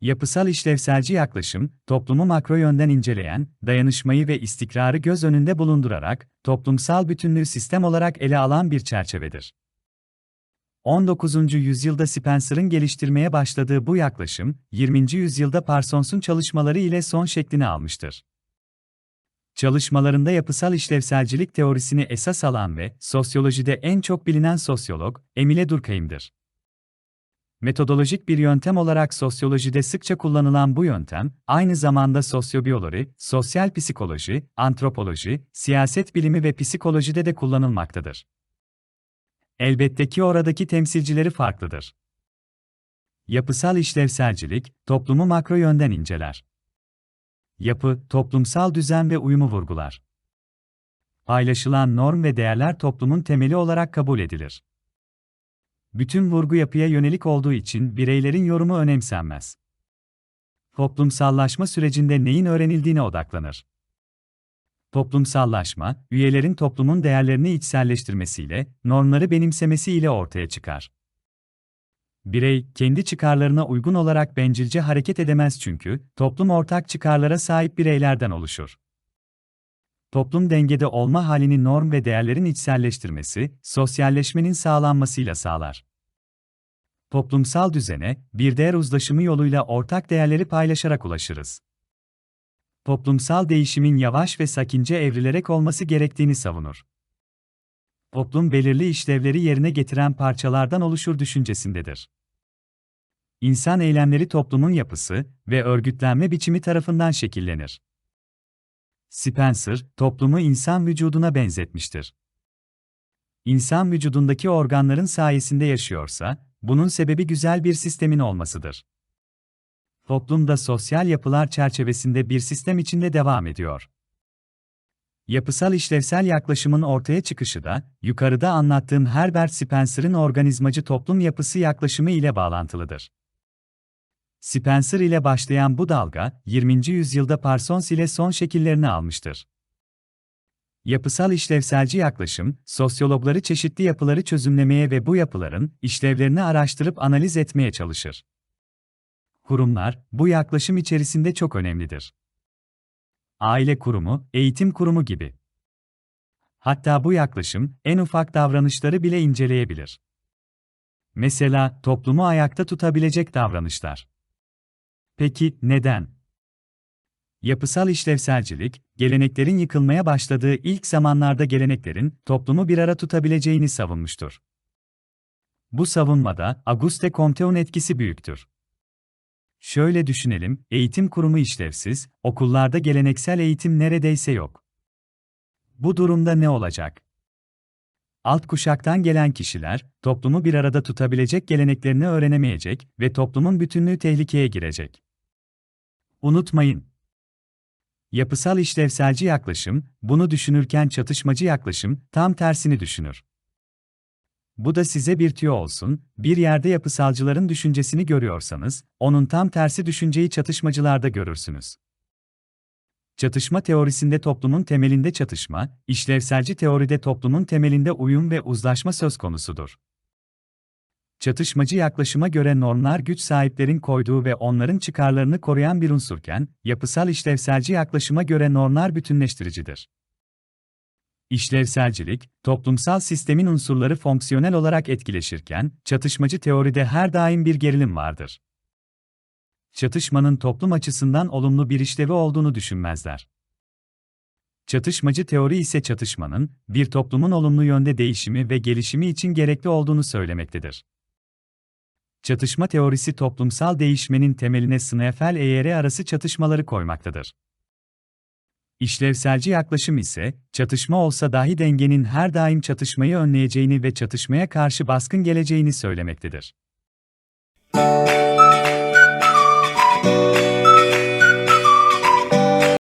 Yapısal işlevselci yaklaşım, toplumu makro yönden inceleyen, dayanışmayı ve istikrarı göz önünde bulundurarak, toplumsal bütünlüğü sistem olarak ele alan bir çerçevedir. 19. yüzyılda Spencer'ın geliştirmeye başladığı bu yaklaşım, 20. yüzyılda Parsons'un çalışmaları ile son şeklini almıştır. Çalışmalarında yapısal işlevselcilik teorisini esas alan ve sosyolojide en çok bilinen sosyolog Emile Durkheim'dir. Metodolojik bir yöntem olarak sosyolojide sıkça kullanılan bu yöntem, aynı zamanda sosyobiyoloji, sosyal psikoloji, antropoloji, siyaset bilimi ve psikolojide de kullanılmaktadır. Elbette ki oradaki temsilcileri farklıdır. Yapısal işlevselcilik, toplumu makro yönden inceler. Yapı, toplumsal düzen ve uyumu vurgular. Paylaşılan norm ve değerler toplumun temeli olarak kabul edilir. Bütün vurgu yapıya yönelik olduğu için bireylerin yorumu önemsenmez. Toplumsallaşma sürecinde neyin öğrenildiğine odaklanır. Toplumsallaşma, üyelerin toplumun değerlerini içselleştirmesiyle, normları benimsemesiyle ortaya çıkar. Birey, kendi çıkarlarına uygun olarak bencilce hareket edemez çünkü, toplum ortak çıkarlara sahip bireylerden oluşur. Toplum dengede olma halini norm ve değerlerin içselleştirmesi, sosyalleşmenin sağlanmasıyla sağlar. Toplumsal düzene, bir değer uzlaşımı yoluyla ortak değerleri paylaşarak ulaşırız. Toplumsal değişimin yavaş ve sakince evrilerek olması gerektiğini savunur. Toplum belirli işlevleri yerine getiren parçalardan oluşur düşüncesindedir. İnsan eylemleri toplumun yapısı ve örgütlenme biçimi tarafından şekillenir. Spencer, toplumu insan vücuduna benzetmiştir. İnsan vücudundaki organların sayesinde yaşıyorsa, bunun sebebi güzel bir sistemin olmasıdır. Toplumda sosyal yapılar çerçevesinde bir sistem içinde devam ediyor. Yapısal işlevsel yaklaşımın ortaya çıkışı da, yukarıda anlattığım Herbert Spencer'ın organizmacı toplum yapısı yaklaşımı ile bağlantılıdır. Spencer ile başlayan bu dalga, 20. yüzyılda Parsons ile son şekillerini almıştır. Yapısal işlevselci yaklaşım, sosyologları çeşitli yapıları çözümlemeye ve bu yapıların işlevlerini araştırıp analiz etmeye çalışır. Kurumlar, bu yaklaşım içerisinde çok önemlidir. Aile kurumu, eğitim kurumu gibi. Hatta bu yaklaşım, en ufak davranışları bile inceleyebilir. Mesela, toplumu ayakta tutabilecek davranışlar. Peki, neden? Yapısal işlevselcilik, geleneklerin yıkılmaya başladığı ilk zamanlarda geleneklerin toplumu bir ara tutabileceğini savunmuştur. Bu savunmada Auguste Comte'un etkisi büyüktür. Şöyle düşünelim, eğitim kurumu işlevsiz, okullarda geleneksel eğitim neredeyse yok. Bu durumda ne olacak? Alt kuşaktan gelen kişiler, toplumu bir arada tutabilecek geleneklerini öğrenemeyecek ve toplumun bütünlüğü tehlikeye girecek. Unutmayın, Yapısal işlevselci yaklaşım, bunu düşünürken çatışmacı yaklaşım, tam tersini düşünür. Bu da size bir tüyo olsun, bir yerde yapısalcıların düşüncesini görüyorsanız, onun tam tersi düşünceyi çatışmacılarda görürsünüz. Çatışma teorisinde toplumun temelinde çatışma, işlevselci teoride toplumun temelinde uyum ve uzlaşma söz konusudur. Çatışmacı yaklaşıma göre normlar güç sahiplerin koyduğu ve onların çıkarlarını koruyan bir unsurken, yapısal işlevselci yaklaşıma göre normlar bütünleştiricidir. İşlevselcilik, toplumsal sistemin unsurları fonksiyonel olarak etkileşirken, çatışmacı teoride her daim bir gerilim vardır. Çatışmanın toplum açısından olumlu bir işlevi olduğunu düşünmezler. Çatışmacı teori ise çatışmanın, bir toplumun olumlu yönde değişimi ve gelişimi için gerekli olduğunu söylemektedir. Çatışma teorisi toplumsal değişmenin temeline sınıfel eğri arası çatışmaları koymaktadır. İşlevselci yaklaşım ise, çatışma olsa dahi dengenin her daim çatışmayı önleyeceğini ve çatışmaya karşı baskın geleceğini söylemektedir.